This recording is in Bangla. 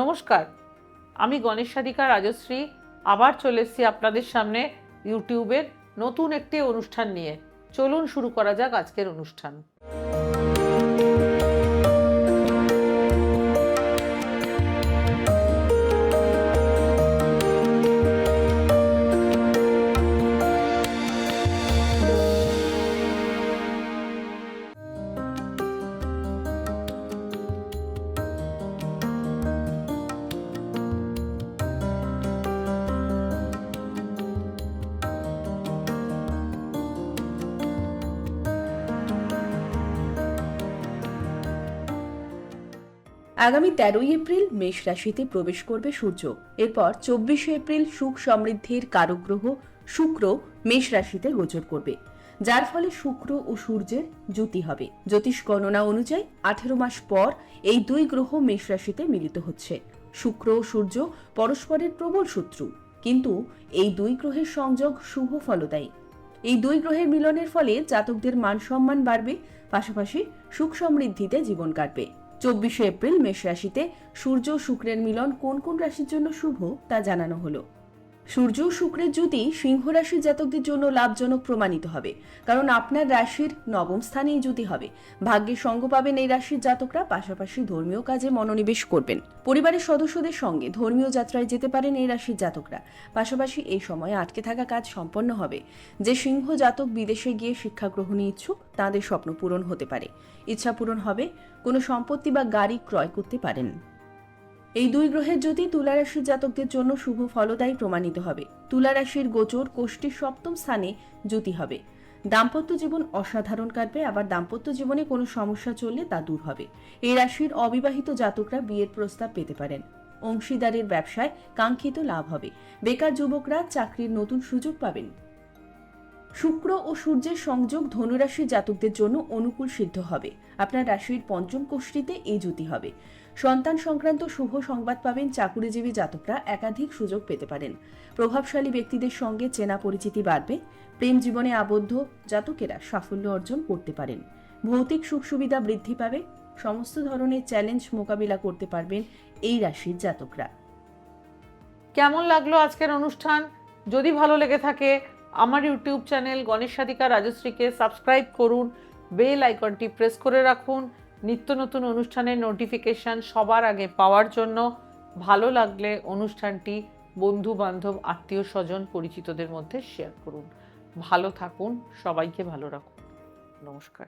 নমস্কার, আমি গণেশ সাধিকা রাজশ্রী, আবার চলে এসেছি আপনাদের সামনে ইউটিউবের নতুন একটি অনুষ্ঠান নিয়ে। চলুন শুরু করা যাক আজকের অনুষ্ঠান। আগামী তেরোই এপ্রিল মেষ রাশিতে প্রবেশ করবে সূর্য। এরপর চব্বিশে এপ্রিল সুখ সমৃদ্ধির কারগ্রহ শুক্র মেষ রাশিতে গোচর করবে। যার ফলে শুক্র ও সূর্যের জ্যোতি হবে। জ্যোতিষ গণনা অনুযায়ী আঠেরো মাস পর এই দুই গ্রহ মেষ রাশিতে মিলিত হচ্ছে। শুক্র ও সূর্য পরস্পরের প্রবল শত্রু। কিন্তু এই দুই গ্রহের সংযোগ শুভ ফলদায়ী। এই দুই গ্রহের মিলনের ফলে জাতকদের মান সম্মান বাড়বে, পাশাপাশি সুখ সমৃদ্ধিতে জীবন কাটবে। চব্বিশে এপ্রিল মেষ রাশিতে সূর্য শুক্রের মিলন কোন কোন রাশির জন্য শুভ তা জানানো হলো। সূর্য শুক্রের জ্যোতি সিংহ রাশির জাতকদের জন্য লাভজনক প্রমাণিত হবে। কারণ আপনার রাশির নবম স্থানে এই জ্যোতি হবে। ভাগ্যের সঙ্গ পাবেন এই রাশির জাতকরা, পাশাপাশি ধর্মীয় কাজে মনোনিবেশ করবেন। পরিবারের সদস্যদের সঙ্গে ধর্মীয় যাত্রায় যেতে পারেন এই রাশির জাতকরা। পাশাপাশি এই সময়ে আটকে থাকা কাজ সম্পন্ন হবে। যে সিংহ জাতক বিদেশে গিয়ে শিক্ষা গ্রহণে ইচ্ছুক, তাদের স্বপ্ন পূরণ হতে পারে। ইচ্ছা পূরণ হবে। কোনো সম্পত্তি বা গাড়ি ক্রয় করতে পারেন। এই দুই গ্রহের জ্যোতি তুলা রাশির জাতকদের জন্য শুভ ফলদায়ী প্রমাণিত হবে। তুলা রাশির গোচর কোষ্ঠীর সপ্তম স্থানে জ্যোতি হবে। দাম্পত্য জীবন অসাধারণ কাটবে, আবার দাম্পত্য জীবনে কোনো সমস্যা চললে তা দূর হবে। এই রাশির অবিবাহিত জাতকরা বিয়ের প্রস্তাব পেতে পারেন। অংশীদারের ব্যবসায় কাঙ্ক্ষিত লাভ হবে। বেকার যুবকরা চাকরির নতুন সুযোগ পাবেন। শুক্র ও সূর্যের সংযোগ ধনুরাশির জাতকদের জন্য অনুকূল সিদ্ধ হবে। আপনার রাশির পঞ্চম কোষ্ঠীতে এই জ্যোতি হবে। সন্তান সংক্রান্ত শুভ সংবাদ পাবেন চাকুরিজীবী জাতকরা একাধিক সুযোগ পেতে পারেন। প্রভাবশালী ব্যক্তিদের সঙ্গে চেনা পরিচিতি বাড়বে, প্রেম জীবনে আবদ্ধ জাতকেরা সাফল্য অর্জন করতে পারেন। ভৌতিক সুখ সুবিধা বৃদ্ধি পাবে, সমস্ত ধরনের চ্যালেঞ্জ মোকাবিলা করতে পারবেন এই রাশির জাতকরা। কেমন লাগল আজকের অনুষ্ঠান? যদি ভালো লেগে থাকে, আমার ইউটিউব চ্যানেল গণেশ সাধিকা রাজশ্রীকে সাবস্ক্রাইব করুন, বেল আইকনটি প্রেস করে রাখুন নিত্য নতুন অনুষ্ঠানের নোটিফিকেশান সবার আগে পাওয়ার জন্য ভালো লাগলে অনুষ্ঠানটি বন্ধু বান্ধব আত্মীয় স্বজন, পরিচিতদের মধ্যে শেয়ার করুন। ভালো থাকুন, সবাইকে ভালো রাখুন। নমস্কার।